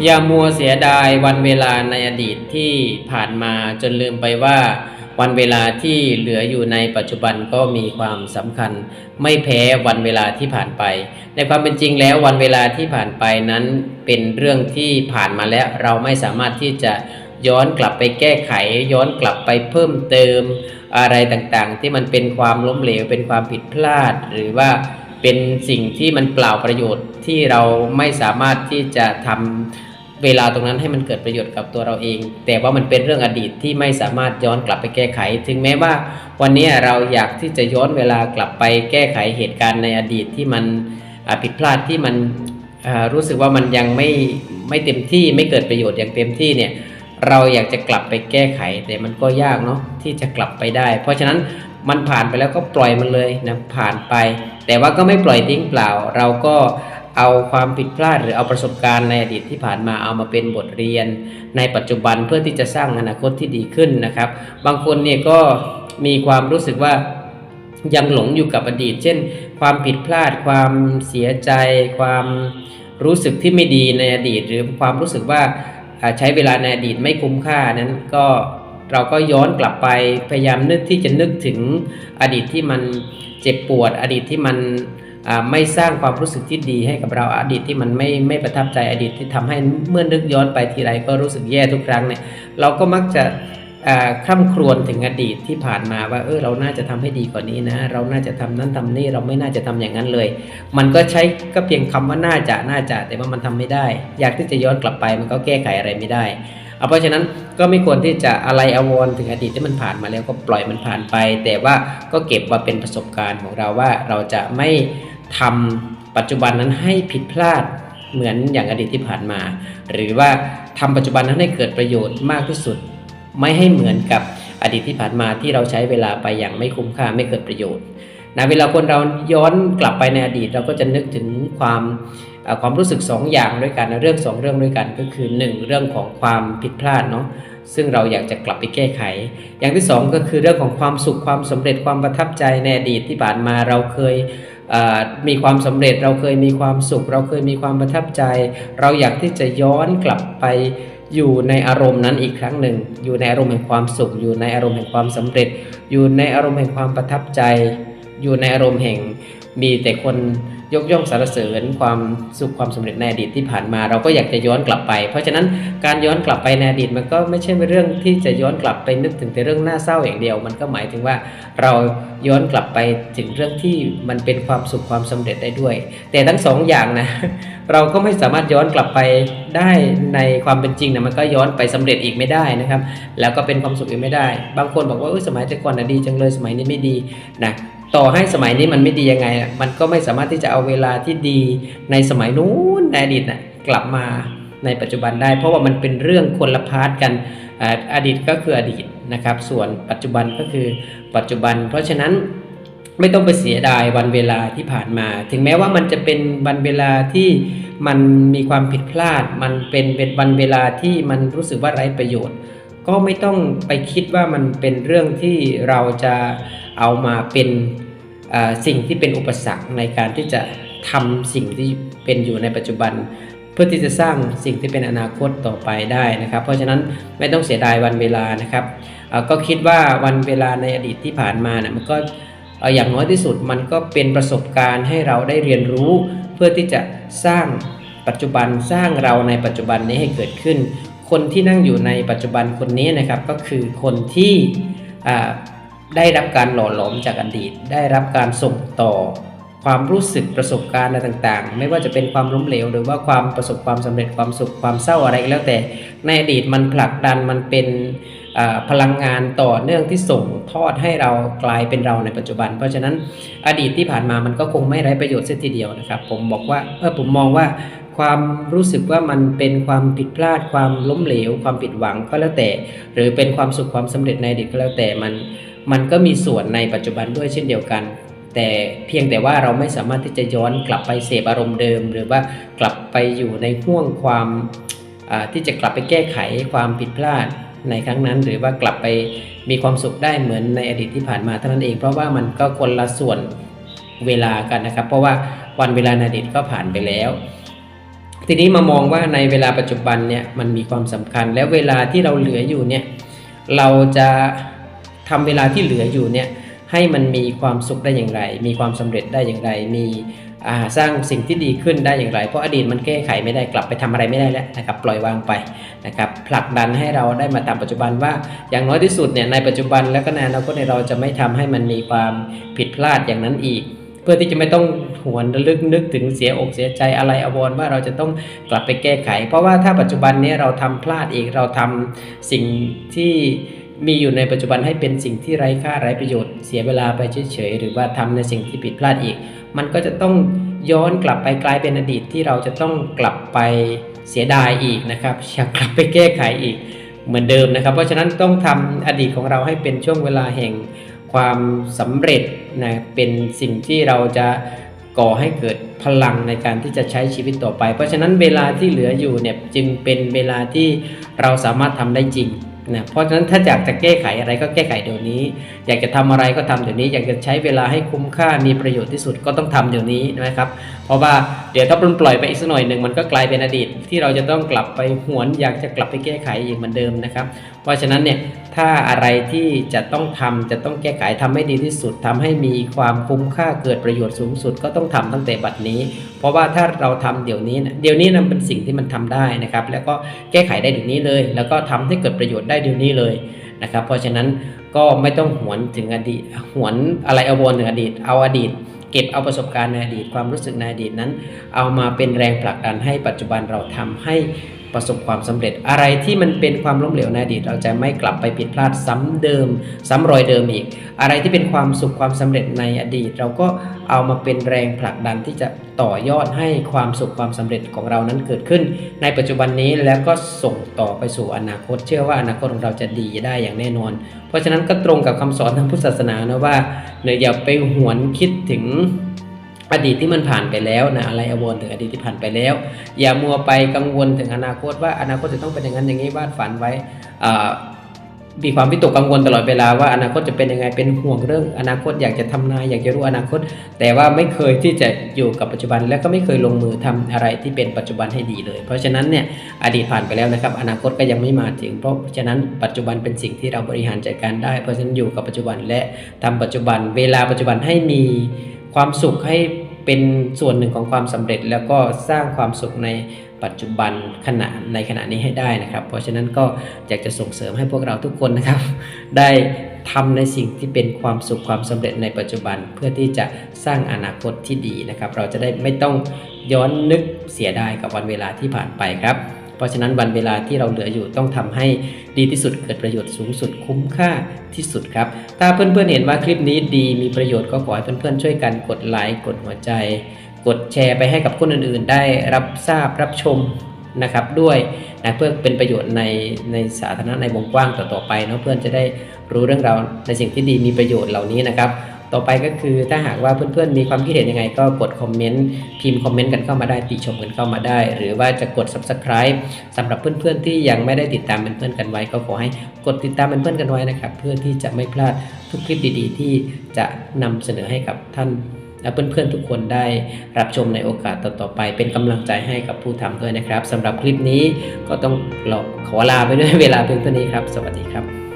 อย่ามัวเสียดายวันเวลาในอดีตที่ผ่านมาจนลืมไปว่า วันเวลาที่เหลืออยู่ในปัจจุบันก็มีความสำคัญ ไม่แพ้วันเวลาที่ผ่านไป ในความเป็นจริงแล้ววันเวลาที่ผ่านไปนั้นเป็นเรื่องที่ผ่านมาแล้วเราไม่สามารถที่จะย้อนกลับไปแก้ไข ย้อนกลับไปเพิ่มเติมอะไรต่างๆ ที่มันเป็นความล้มเหลวเป็นความผิดพลาดหรือว่า เป็นสิ่งที่มันเปล่าประโยชน์ที่เราไม่สามารถที่จะทำเวลาตรงนั้นให้มันเกิดประโยชน์กับตัวเราเอง แต่ว่ามันเป็นเรื่องอดีตที่ไม่สามารถย้อนกลับไปแก้ไข ถึงแม้ว่า วันนี้เราอยากที่จะย้อนเวลากลับไปแก้ไขเหตุการณ์ในอดีตที่มันผิดพลาดที่มันรู้สึกว่ามันยังไม่ไม่เต็มที่ไม่เกิดประโยชน์อย่างเต็มที่เนี่ย เราอยากจะกลับไปแก้ไข แต่มันก็ยากเนาะที่จะกลับไปได้ เพราะฉะนั้นมันผ่านไปแล้วก็ปล่อยมันเลยนะผ่านไป แต่ว่าก็ไม่ปล่อยทิ้งเปล่า เราก็เอาความผิดพลาดหรือเอาประสบการณ์ในอดีตที่ผ่านมาเอามาเป็นบทเรียน ในปัจจุบันเพื่อที่จะสร้างอนาคตที่ดีขึ้นนะครับ บางคนเนี่ยก็มีความรู้สึกว่ายังหลงอยู่กับอดีต เช่น ความผิดพลาด ความเสียใจ ความรู้สึกที่ไม่ดีในอดีต หรือความรู้สึกว่า ใช้เวลาในอดีตไม่คุ้มค่านั้นก็เราก็ย้อนกลับไปพยายามนึกที่จะนึกถึงอดีตที่มันเจ็บปวด อดีตที่มันไม่สร้างความรู้สึกที่ดีให้กับเราอดีตที่มันไม่ไม่ประทับใจอดีตที่ทำให้เมื่อนึกย้อนไปทีไรก็รู้สึกแย่ทุกครั้งเนี่ยเราก็มักจะ คร่ำครวญถึงอดีตที่ผ่านมาว่าเออเราน่าจะทำให้ดีกว่านี้นะ เราน่าจะทำนั้นทำนี่เราไม่น่าจะทำอย่างนั้นเลย มันก็ใช้ก็เพียงคำว่าน่าจะน่าจะแต่ว่ามันทำไม่ได้ อยากที่จะย้อนกลับไปมันก็แก้ไขอะไรไม่ได้เอาเพราะฉะนั้นก็ไม่ควรที่จะอะไรอาวรถึงอดีตที่มันผ่านมาแล้วก็ปล่อยมันผ่านไป แต่ว่าก็เก็บมาเป็นประสบการณ์ของเราว่าเราจะไม่ทำปัจจุบันนั้นให้ผิดพลาดเหมือนอย่างอดีตที่ผ่านมา หรือว่าทำปัจจุบันนั้นให้เกิดประโยชน์มากที่สุด ไม่ให้เหมือนกับอดีตที่ผ่านมาที่เราใช้เวลาไปอย่างไม่คุ้มค่าไม่เกิดประโยชน์นะเวลาคนเราย้อนกลับไปในอดีต เราก็จะนึกถึงความความรู้สึกสองอย่างด้วยกันนะเรื่องสองเรื่องด้วยกันก็คือหนึ่งเรื่องของความผิดพลาดเนาะซึ่งเราอยากจะกลับไปแก้ไข อย่างที่สองก็คือเรื่องของความสุขความสำเร็จความประทับใจในอดีตที่ผ่านมาเราเคย มีความสำเร็จเราเคยมีความสุข เราเคยมีความประทับใจ เราอยากที่จะย้อนกลับไปอยู่ในอารมณ์นั้นอีกครั้งหนึ่ง อยู่ในอารมณ์แห่งความสุข อยู่ในอารมณ์แห่งความสำเร็จ อยู่ในอารมณ์แห่งความประทับใจ อยู่ในอารมณ์แห่งมีแต่คน ยกย่องสรรเสริญความสุขความสำเร็จในอดีตที่ผ่านมา เราก็อยากจะย้อนกลับไป เพราะฉะนั้นการย้อนกลับไปในอดีตมันก็ไม่ใช่เป็นเรื่องที่จะย้อนกลับไปนึกถึงแต่เรื่องน่าเศร้าอย่างเดียว มันก็หมายถึงว่าเราย้อนกลับไปถึงเรื่องที่มันเป็นความสุขความสำเร็จได้ด้วย แต่ทั้งสองอย่างนะเราก็ไม่สามารถย้อนกลับไปได้ในความเป็นจริงนะมันก็ย้อนไปสำเร็จอีกไม่ได้นะครับ แล้วก็เป็นความสุขอีกไม่ได้ บางคนบอกว่าสมัยแต่ก่อนนะดีจังเลยสมัยนี้ไม่ดีนะ ต่อให้สมัยนี้มันไม่ดียังไง มันก็ไม่สามารถที่จะเอาเวลาที่ดีในสมัยนู้นในอดีตนะกลับมาในปัจจุบันได้ เพราะว่ามันเป็นเรื่องคนละพาร์ทกันอ่าอดีตก็คืออดีตนะครับ ส่วนปัจจุบันก็คือปัจจุบัน เพราะฉะนั้นไม่ต้องไปเสียดายวันเวลาที่ผ่านมา ถึงแม้ว่ามันจะเป็นวันเวลาที่มันมีความผิดพลาด มันเป็นเป็นวันเวลาที่มันรู้สึกว่าไร้ประโยชน์ ก็ไม่ต้องไปคิดว่ามันเป็นเรื่องที่เราจะเอามาเป็นสิ่งที่เป็นอุปสรรคในการที่จะทำสิ่งที่เป็นอยู่ในปัจจุบัน เพื่อที่จะสร้างสิ่งที่เป็นอนาคตต่อไปได้นะครับ เพราะฉะนั้นไม่ต้องเสียดายวันเวลานะครับก็คิดว่าวันเวลาในอดีตที่ผ่านมานะมันก็อย่างน้อยที่สุดมันก็เป็นประสบการณ์ให้เราได้เรียนรู้ เพื่อที่จะสร้างปัจจุบันสร้างเราในปัจจุบันนี้ให้เกิดขึ้น คนที่นั่งอยู่ในปัจจุบันคนนี้นะครับก็คือคนที่ได้รับการหล่อหลอมจากอดีต ได้รับการส่งต่อความรู้สึกประสบการณ์อะไรต่างๆ ไม่ว่าจะเป็นความล้มเหลว หรือว่าความประสบความสำเร็จความสุขความเศร้าอะไรก็แล้วแต่ในอดีตมันผลักดันมันเป็น พลังงานต่อเนื่องที่ส่งทอดให้เรากลายเป็นเราในปัจจุบัน เพราะฉะนั้นอดีตที่ผ่านมามันก็คงไม่ไร้ประโยชน์เสียทีเดียวนะครับ ผมบอกว่าเออผมมองว่าความรู้สึกว่ามันเป็นความผิดพลาด ความล้มเหลว ความผิดหวังก็แล้วแต่ หรือเป็นความสุขความสำเร็จในอดีตก็แล้วแต่มันมันก็มีส่วนในปัจจุบันด้วยเช่นเดียวกัน แต่เพียงแต่ว่าเราไม่สามารถที่จะย้อนกลับไปเสพอารมณ์เดิม หรือว่ากลับไปอยู่ในห่วงความที่จะกลับไปแก้ไขความผิดพลาด ในครั้งนั้น หรือว่ากลับไปมีความสุขได้เหมือนในอดีตที่ผ่านมาเท่านั้นเอง เพราะว่ามันก็คนละส่วนเวลากันนะครับ เพราะว่าวันเวลาในอดีตก็ผ่านไปแล้ว ทีนี้มามองว่าในเวลาปัจจุบันเนี่ยมันมีความสำคัญ แล้วเวลาที่เราเหลืออยู่เนี่ยเราจะทำเวลาที่เหลืออยู่เนี่ยให้มันมีความสุขได้อย่างไร มีความสำเร็จได้อย่างไร มี สร้างสิ่งที่ดีขึ้นได้อย่างไร เพราะอดีตมันแก้ไขไม่ได้กลับไปทำอะไรไม่ได้แล้วนะครับปล่อยวางไปนะครับผลักดันให้เราได้มาทำปัจจุบันว่าอย่างน้อยที่สุดเนี่ยในปัจจุบันแล้วก็ในอนาคตในเราจะไม่ทำให้มันมีความผิดพลาดอย่างนั้นอีกเพื่อที่จะไม่ต้องหวนระลึกนึกถึงเสียอกเสียใจอะไรอาวรว่าเราจะต้องกลับไปแก้ไข เพราะว่าถ้าปัจจุบันนี้เราทำพลาดอีกเราทำสิ่งที่มีอยู่ในปัจจุบันให้เป็นสิ่งที่ไร้ค่าไร้ประโยชน์เสียเวลาไปเฉยๆหรือว่าทำในสิ่งที่ผิดพลาดอีก มันก็จะต้องย้อนกลับไปกลายเป็นอดีตที่เราจะต้องกลับไปเสียดายอีกนะครับอยากกลับไปแก้ไขอีกเหมือนเดิมนะครับ เพราะฉะนั้นต้องทำอดีตของเราให้เป็นช่วงเวลาแห่งความสำเร็จนะเป็นสิ่งที่เราจะก่อให้เกิดพลังในการที่จะใช้ชีวิตต่อไป เพราะฉะนั้นเวลาที่เหลืออยู่เนี่ยจึงเป็นเวลาที่เราสามารถทำได้จริง นะเพราะฉะนั้นถ้าอยากจะแก้ไขอะไรก็แก้ไขเดี๋ยวนี้ อยากจะทำอะไรก็ทำเดี๋ยวนี้ อยากจะใช้เวลาให้คุ้มค่ามีประโยชน์ที่สุดก็ต้องทำเดี๋ยวนี้นะครับ เพราะว่าเดี๋ยวถ้าปล่อยไปอีกสักหน่อยหนึ่งมันก็กลายเป็นอดีต ที่เราจะต้องกลับไปหวน อยากจะกลับไปแก้ไขอีกเหมือนเดิมนะครับ เพราะฉะนั้นเนี่ยถ้าอะไรที่จะต้องทำจะต้องแก้ไขทำให้ดีที่สุดทำให้มีความคุ้มค่าเกิดประโยชน์สูงสุดก็ต้องทำตั้งแต่บัดนี้ เพราะว่าถ้าเราทำเดี๋ยวนี้นะเดี๋ยวนี้นะเป็นสิ่งที่มันทำได้นะครับแล้วก็แก้ไขได้เดี๋ยวนี้เลย แล้วก็ทำให้เกิดประโยชน์ได้เดี๋ยวนี้เลยนะครับเพราะฉะนั้นก็ไม่ต้องหวนถึงอดีตหวนอะไรเอาวนถึงอดีตเอาอดีตเก็บเอาประสบการณ์ในอดีตความรู้สึกในอดีตนั้น เอามาเป็นแรงผลักดันให้ปัจจุบันเราทำให้ ประสบความสำเร็จ อะไรที่มันเป็นความล้มเหลวในอดีต เราจะไม่กลับไปผิดพลาดซ้ำเดิม ซ้ำรอยเดิมอีก อะไรที่เป็นความสุขความสำเร็จในอดีต เราก็เอามาเป็นแรงผลักดันที่จะต่อยอดให้ความสุขความสำเร็จของเรานั้นเกิดขึ้น ในปัจจุบันนี้แล้วก็ส่งต่อไปสู่อนาคต เชื่อว่าอนาคตของเราจะดีได้อย่างแน่นอน เพราะฉะนั้นก็ตรงกับคำสอนทางพุทธศาสนานะว่าเนี่ยอย่าไปหวนคิดถึง อดีตที่มันผ่านไปแล้วนะอะไรอาวรณ์ถึงอดีตที่ผ่านไปแล้ว อย่ามัวไปกังวลถึงอนาคตว่าอนาคตจะต้องเป็นอย่างนั้นอย่างนี้วาดฝันไว้อ่ามีความวิตกกังวลตลอดเวลาว่าอนาคตจะเป็นยังไงเป็นห่วงเรื่อง อนาคตอยากจะทำนายอยากจะรู้อนาคต แต่ว่าไม่เคยที่จะอยู่กับปัจจุบัน และก็ไม่เคยลงมือทำอะไรที่เป็นปัจจุบันให้ดีเลย เพราะฉะนั้นเนี่ยอดีตผ่านไปแล้วนะครับ อนาคตก็ยังไม่มาถึง เพราะฉะนั้นปัจจุบันเป็นสิ่งที่เราบริหารจัดการได้ เพราะฉะนั้นอยู่กับปัจจุบันและทำปัจจุบัน เวลาปัจจุบันให้มี ความสุขให้เป็นส่วนหนึ่งของความสำเร็จ แล้วก็สร้างความสุขในปัจจุบันขณะในขณะนี้ให้ได้นะครับ เพราะฉะนั้นก็อยากจะส่งเสริมให้พวกเราทุกคนนะครับ ได้ทำในสิ่งที่เป็นความสุขความสำเร็จในปัจจุบันเพื่อที่จะสร้างอนาคตที่ดีนะครับ เราจะได้ไม่ต้องย้อนนึกเสียดายกับวันเวลาที่ผ่านไปครับ ราะฉะนั้นวันเวลาที่เราเหลืออยู่ต้องทำให้ดีที่สุดเกิดประโยชน์สูงสุดคุ้มค่าที่สุดครับ ถ้าเพื่อนๆเห็นว่าคลิปนี้ดีมีประโยชน์ก็ขอให้เพื่อนๆช่วยกันกดไลค์กดหัวใจ กดแชร์ไปให้กับคนอื่นๆ ได้รับทราบรับชมนะครับด้วยนะเพื่อเป็นประโยชน์ในในสาธารณะในวงกว้างต่อๆไปเนาะเพื่อนจะได้รู้เรื่องราวในสิ่งที่ดีมีประโยชน์เหล่านี้นะครับ ต่อไปก็คือถ้าหากว่าเพื่อนๆมีความคิดเห็นยังไง ก็กดคอมเมนต์พิมพ์คอมเมนต์กันเข้ามาได้ติชมกันเข้ามาได้ หรือว่าจะกด subscribe สำหรับเพื่อนๆที่ยังไม่ได้ติดตามเป็นเพื่อนกันไว้ ก็ขอให้กดติดตามเป็นเพื่อนกันไว้นะครับ เพื่อที่จะไม่พลาดทุกคลิปดีๆ ที่จะนำเสนอให้กับท่านและเพื่อนๆทุกคนได้รับชมในโอกาสต่อๆไป เป็นกำลังใจให้กับผู้ทำด้วยนะครับสำหรับคลิปนี้ก็ต้องขอลาไปด้วยเวลาเพียงเท่านี้ครับ สวัสดีครับ